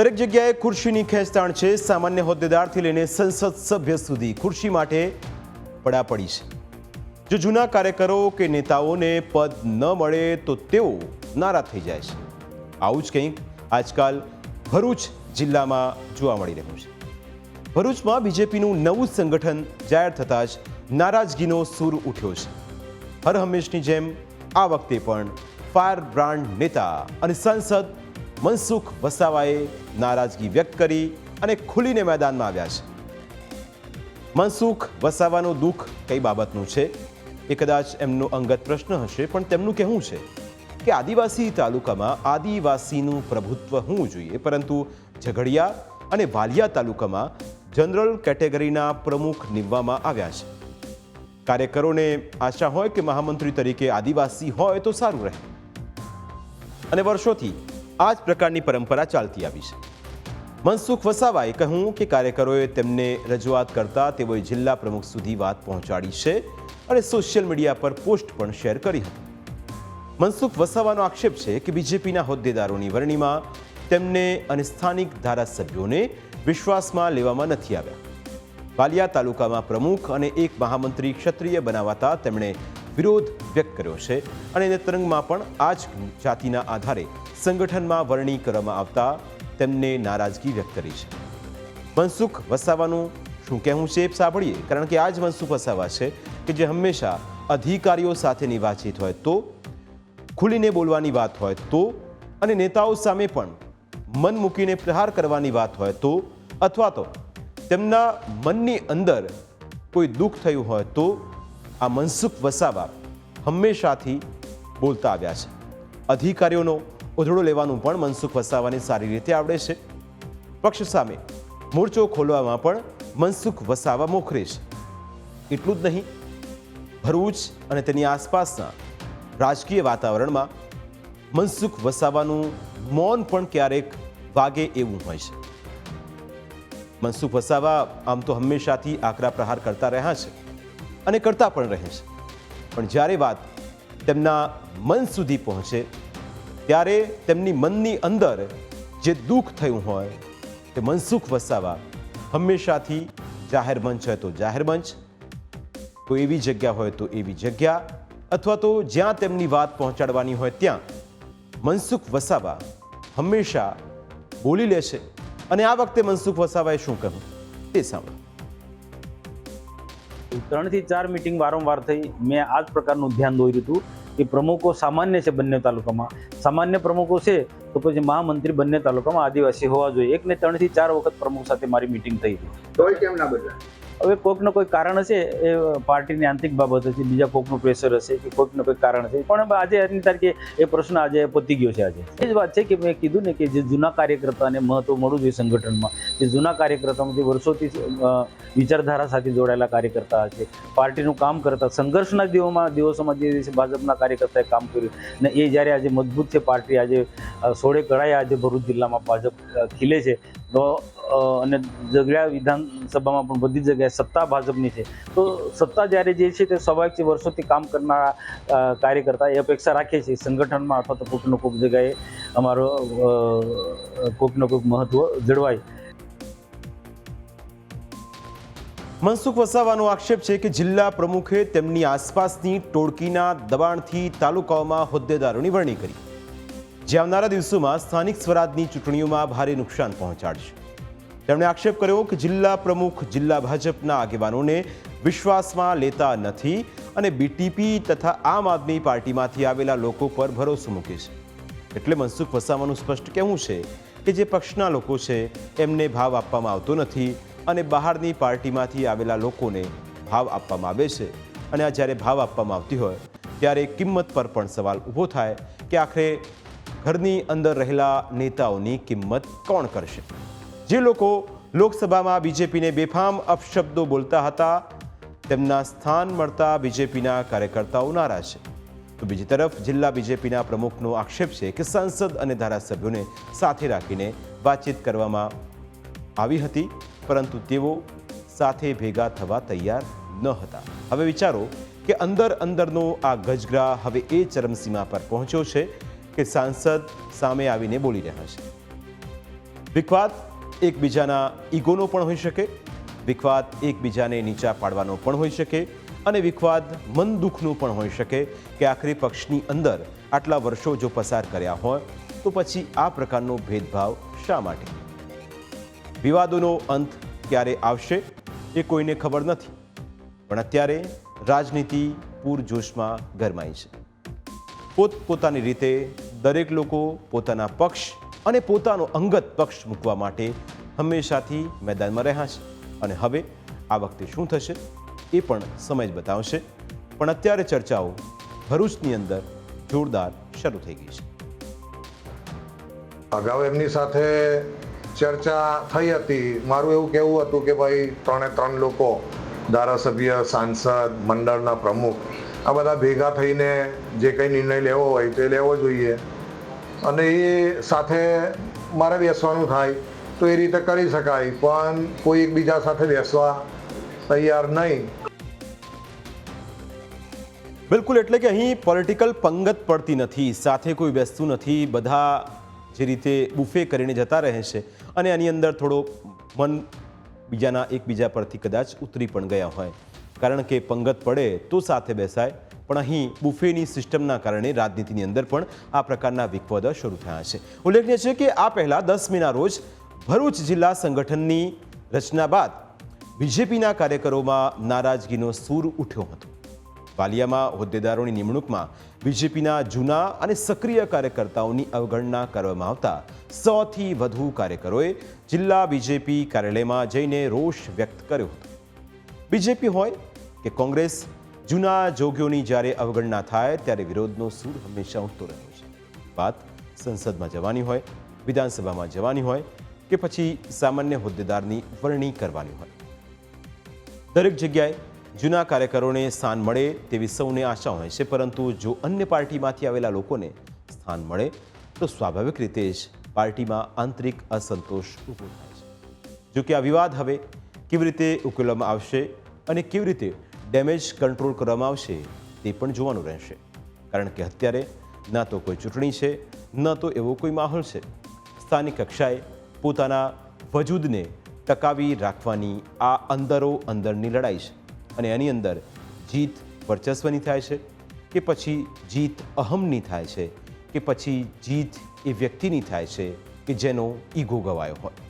દરેક જગ્યાએ ખુરશીની ખેંચતાણ છે. સામાન્ય હોદ્દેદારથી લઈને સંસદ સભ્ય સુધી ખુરશી માટે પડાપડી છે. જો જૂના કાર્યકરો કે નેતાઓને પદ ન મળે તો તેઓ નારાજ થઈ જાય છે. આવું જ કંઈક આજકાલ ભરૂચ જિલ્લામાં જોવા મળી રહ્યું છે. ભરૂચમાં બીજેપીનું નવું સંગઠન જાહેર થતાં જ નારાજગીનો સૂર ઉઠ્યો છે. હર હંમેશની જેમ આ વખતે પણ ફાયર બ્રાન્ડ નેતા અને સાંસદ મનસુખ વસાવાએ નારાજગી વ્યક્ત કરી અને ખુલીને મેદાનમાં આવ્યા છે. મનસુખ વસાવાનું દુઃખ કઈ બાબતનું છે? એ કદાચ એમનો અંગત પ્રશ્ન હશે, પણ તેમનું કહેવું છે કે આદિવાસી તાલુકામાં આદિવાસીનું પ્રભુત્વ હોવું જોઈએ, પરંતુ ઝઘડિયા અને વાલિયા તાલુકામાં જનરલ કેટેગરીના પ્રમુખ નીમવામાં આવ્યા છે. કાર્યકરોને આશા હોય કે મહામંત્રી તરીકે આદિવાસી હોય તો સારું રહે. અને વર્ષોથી આ જ પ્રકારની પરંપરા ચાલતી આવી છે. મનસુખ વસાવાએ કહ્યું કે કાર્યકરોએ તેમને રજૂઆત કરતા તેઓએ જિલ્લા પ્રમુખ સુધી વાત પહોંચાડી છે અને સોશિયલ મીડિયા પર પોસ્ટ પણ શેર કરી હતી. મનસુખ વસાવાનો આક્ષેપ છે કે બીજેપીના હોદ્દેદારોની વરણીમાં તેમને અને સ્થાનિક ધારાસભ્યોને વિશ્વાસમાં લેવામાં નથી આવ્યા. વાલિયા તાલુકામાં પ્રમુખ અને એક મહામંત્રી ક્ષત્રિય બનાવાતા તેમણે વિરોધ વ્યક્ત કર્યો છે અને નેત્રંગમાં પણ આ જ જાતિના આધારે સંગઠનમાં વરણી કરવામાં આવતા તેમને નારાજગી વ્યક્ત કરી છે. મનસુખ વસાવાનું શું કહેવું છે એ સાંભળીએ, કારણ કે આ જ મનસુખ વસાવા છે કે જે હંમેશા અધિકારીઓ સાથેની વાતચીત હોય તો, ખુલીને બોલવાની વાત હોય તો અને નેતાઓ સામે પણ મન મૂકીને પ્રહાર કરવાની વાત હોય તો અથવા તો તેમના મનની અંદર કોઈ દુઃખ થયું હોય તો આ મનસુખ વસાવા હંમેશાથી બોલતા આવ્યા છે. અધિકારીઓનો ઉધડો લેવાનું પણ મનસુખ વસાવાને સારી રીતે આવડે છે. પક્ષ સામે મોરચો ખોલવામાં પણ મનસુખ વસાવા મોખરે છે. એટલું જ નહીં, ભરૂચ અને તેની આસપાસના રાજકીય વાતાવરણમાં મનસુખ વસાવાનું મૌન પણ ક્યારેક વાગે એવું હોય છે. મનસુખ વસાવા આમ તો હંમેશાથી આકરા પ્રહાર કરતા રહ્યા છે. અને કરતા પણ રહે છે. પણ જ્યારે વાત તેમના મન સુધી પહોંચે, ત્યારે તેમની મનની અંદર જે દુઃખ થયું હોય, તે મનસુખ વસાવા હંમેશાથી જાહેર મંચ હોય તો જાહેર મંચ, કોઈ એવી જગ્યા હોય તો એવી જગ્યા, અથવા તો જ્યાં તેમની વાત પહોંચાડવાની હોય ત્યાં મનસુખ વસાવા હંમેશા બોલી લે છે. અને આ વખતે મનસુખ વસાવાએ શું કહ્યું? તે સાંભળો. ત્રણથી ચાર મિટિંગ વારંવાર થઈ. મેં આ જ પ્રકારનું ધ્યાન દોર્યું હતું કે પ્રમુખો સામાન્ય છે બંને તાલુકામાં. સામાન્ય પ્રમુખો છે તો પછી મહામંત્રી બંને તાલુકામાં આદિવાસી હોવા જોઈએ. એક ને ત્રણથી ચાર વખત પ્રમુખ સાથે મારી મિટિંગ થઈ હતી. તોય કેમ ના બદલાય? હવે કોઈકનો કોઈ કારણ હશે એ પાર્ટીની આંતરિક બાબત હશે, બીજા કોઈકનું પ્રેશર હશે કે કોઈકનું કોઈ કારણ હશે. પણ આજે આજની તારીખે એ પ્રશ્ન આજે પતી ગયો છે આજે. એ જ વાત છે કે મેં કીધું ને કે જે જૂના કાર્યકર્તાને મહત્વ મળવું જોઈએ સંગઠનમાં, કે જૂના કાર્યકર્તામાંથી વર્ષોથી વિચારધારા સાથે જોડાયેલા કાર્યકર્તા છે પાર્ટીનું કામ કરતા, સંઘર્ષના દિવસોમાં દિવસોમાં જે દિવસે ભાજપના કાર્યકર્તાએ કામ કર્યું ને એ જ્યારે આજે મજબૂત છે પાર્ટી આજે સોળે કળાએ આજે ભરૂચ જિલ્લામાં ભાજપ ખીલે છે, તો અને ઝઘડિયા વિધાનસભામાં પણ બધી જગ્યાએ સત્તા ભાજપની છે. તો સત્તા જ્યારે જે છે તે સ્વાભાવિક છે વર્ષોથી કામ કરનારા કાર્યકર્તા એ અપેક્ષા રાખે છે. સંગઠનમાં અથવા તો કોઈકનો કોઈક જગ્યાએ અમારો કોઈકનો કોઈક મહત્વ જળવાય. મનસુખ વસાવાનો આક્ષેપ છે કે જિલ્લા પ્રમુખે તેમની આસપાસની ટોળકીના દબાણથી તાલુકાઓમાં હોદ્દેદારોની વરણી કરી. જે આવનારા દિવસોમાં સ્થાનિક સ્વરાજની ચૂંટણીઓમાં ભારે નુકસાન પહોંચાડશે. તેમણે આક્ષેપ કર્યો કે જિલ્લા પ્રમુખ, જિલ્લા ભાજપના આગેવાનોને વિશ્વાસમાં લેતા નથી અને બીટીપી તથા આમ આદમી પાર્ટીમાંથી આવેલા લોકો પર ભરોસો મૂકે છે. એટલે મનસુખ વસાવાનું સ્પષ્ટ કહેવું છે કે જે પક્ષના લોકો છે, એમને ભાવ આપવામાં આવતો નથી અને બહારની પાર્ટીમાંથી આવેલા લોકોને ભાવ આપવામાં આવે છે. અને આ જ્યારે ભાવ આપવામાં આવતી હોય, ત્યારે કિંમત પર પણ સવાલ ઊભો થાય કે આખરે ઘરની અંદર રહેલા નેતાઓની કિંમત કોણ કરશે? જે લોકો લોકસભામાં બીજેપીને બેફામ અપશબ્દો બોલતા હતા, તેમના સ્થાન મળતા બીજેપીના કાર્યકર્તાઓ નારાજ છે. તો બીજી તરફ જિલ્લા બીજેપીના પ્રમુખનો આક્ષેપ છે કે સાંસદ અને ધારાસભ્યોને સાથે રાખીને વાતચીત કરવામાં આવી હતી, પરંતુ તેઓ સાથે ભેગા થવા તૈયાર ન હતા. હવે વિચારો કે અંદર અંદરનો આ ગજગ્રા હવે એ ચરમસીમા પર પહોંચ્યો છે કે સાંસદ સામે આવીને બોલી રહ્યા છે. વિખવાદ એકબીજાના ઈગોનો પણ હોઈ શકે, વિખવાદ એકબીજાને નીચા પાડવાનો પણ હોઈ શકે અને વિખવાદ મન દુઃખનું પણ હોઈ શકે કે આખરી પક્ષની અંદર આટલા વર્ષો જો પસાર કર્યા હોય, તો પછી આ પ્રકારનો ભેદભાવ શા માટે? વિવાદોનો અંત ક્યારે આવશે એ કોઈને ખબર નથી, પણ અત્યારે રાજનીતિ પૂરજોશમાં ગરમાઈ છે. પોતપોતાની રીતે દરેક લોકો પોતાના પક્ષ અને પોતાનો અંગત પક્ષ મૂકવા માટે હંમેશાથી મેદાનમાં રહ્યા છે. અને હવે આ વખતે શું થશે એ પણ સમય જ બતાવશે. પણ અત્યારે ચર્ચાઓ ભરૂચની અંદર જોરદાર શરૂ થઈ ગઈ છે. અગાઉ એમની સાથે ચર્ચા થઈ હતી. મારું એવું કહેવું હતું કે ભાઈ, ત્રણે ત્રણ લોકો, ધારાસભ્ય, સાંસદ, મંડળના પ્રમુખ, આ બધા ભેગા થઈને જે કંઈ નિર્ણય લેવો હોય તે લેવો જોઈએ. અને એ સાથે મારે બેસવાનું થાય તો એ રીતે કરી શકાય, પણ કોઈ એકબીજા સાથે બેસવા તૈયાર નહીં. બિલકુલ, એટલે કે અહીં પોલિટિકલ પંગત પડતી નથી, સાથે કોઈ બેસતું નથી, બધા જે રીતે બુફે કરીને જતા રહે છે, અને આની અંદર થોડો મન બીજાના એકબીજા પરથી કદાચ ઉતરી પણ ગયા હોય. કારણ કે પંગત પડે તો સાથે બેસાય પણ અહીં બુફેની સિસ્ટમના કારણે રાજનીતિની અંદર પણ આ પ્રકારના વિખવાદો શરૂ થયા છે. ઉલ્લેખનીય છે કે આ પહેલાં દસમીના રોજ ભરૂચ જિલ્લા સંગઠનની રચના બાદ બીજેપીના કાર્યકરોમાં નારાજગીનો સૂર ઉઠ્યો હતો. વાલિયામાં હોદ્દેદારોની નિમણૂકમાં બીજેપીના જૂના અને સક્રિય કાર્યકર્તાઓની અવગણના કરવામાં આવતા સોથી વધુ કાર્યકરોએ જિલ્લા બીજેપી કાર્યાલયમાં જઈને રોષ વ્યક્ત કર્યો હતો. બીજેપી હોય કે કોંગ્રેસ જૂના જોગીઓની જ્યારે અવગણના થાય ત્યારે વિરોધનો સૂર હંમેશા ઉઠતો રહ્યો છે. વાત સંસદમાં જવાની હોય, વિધાનસભામાં જવાની હોય કે પછી સામાન્ય હોદ્દેદારની વરણી કરવાની હોય. દરેક જગ્યાએ જૂના કાર્યકરોને સ્થાન મળે તેવી સૌને આશા હોય છે, પરંતુ જો અન્ય પાર્ટીમાંથી આવેલા લોકોને સ્થાન મળે, તો સ્વાભાવિક રીતે જ પાર્ટીમાં આંતરિક અસંતોષ ઊભો થાય છે. જોકે આ વિવાદ હવે કેવી રીતે ઉકેલવામાં આવશે અને કેવી રીતે ડેમેજ કંટ્રોલ કરવામાં આવશે તે પણ જોવાનું રહેશે. કારણ કે અત્યારે ના તો કોઈ ચૂંટણી છે, ન તો એવો કોઈ માહોલ છે. સ્થાનિક કક્ષાએ પોતાના વજૂદને ટકાવી રાખવાની આ અંદરો અંદરની લડાઈ છે અને એની અંદર જીત વર્ચસ્વની થાય છે કે પછી જીત અહમની થાય છે, કે પછી જીત એ વ્યક્તિની થાય છે કે જેનો ઈગો ગવાયો હોય.